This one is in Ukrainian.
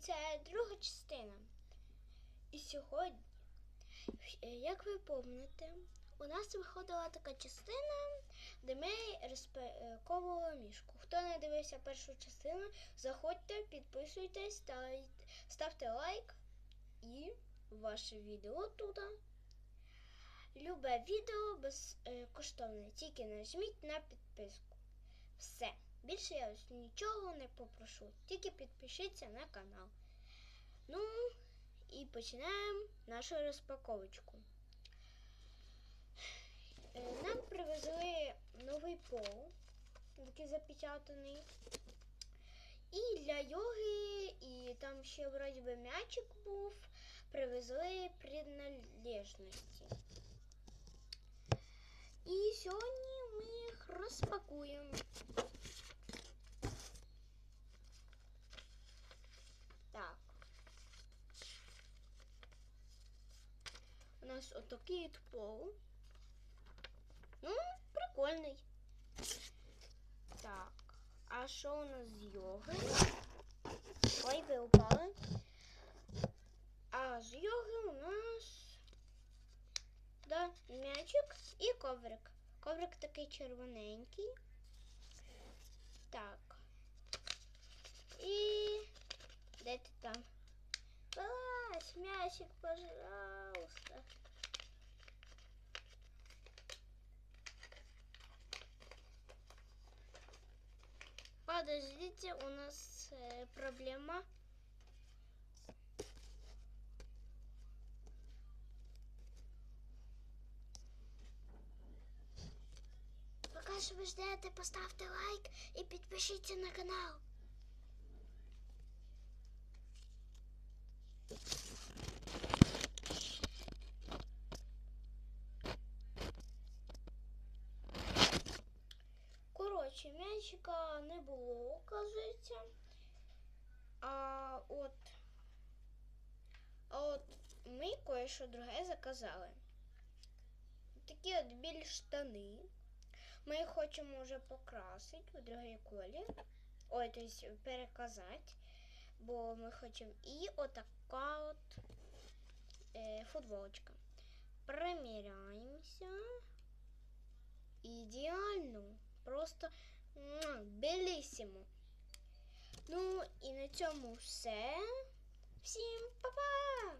це друга частина. І сьогодні, е, як ви пам'ятаєте, у нас виходила така частина, де ми розпаковували мішку. Хто не дивився першу частину, заходьте, підписуйтесь, ставте, лайк і ваше відео туди. Любе відео безкоштовне, тільки нажміть на підписку. Більше я ось нічого не попрошу. Тільки підпишіться на канал. Ну і починаємо нашу розпаковочку. Е, Нам привезли новий пол, такий запечатаний. І для йоги, і там ще вроді би м'ячик був, привезли приналежності. І сьогодні ми їх розпакуємо. Так. У нас отакий от пол. Ну, прикольний. Так. А що у нас з йоги? Ой, ви упали. А з йоги у нас да, м'ячик і коврик. Коврик такий червоненький. Так. І де ти там? Вылазь, мячик, пожалуйста. Подождите, у нас э, проблема. Поки що ви ждете, поставте лайк і підпишіться на канал. Коротше, не було, оказується. А от, а от ми кое-що друге заказали. Такі от білі штани. Ми їх хочемо вже покрасити у другий колір. Ой, тобто переказати. Бо ми хочемо і отака от е, футболочка. Приміряємося. Ідеально. Просто белісімо. Ну і на цьому все. Всім па-па!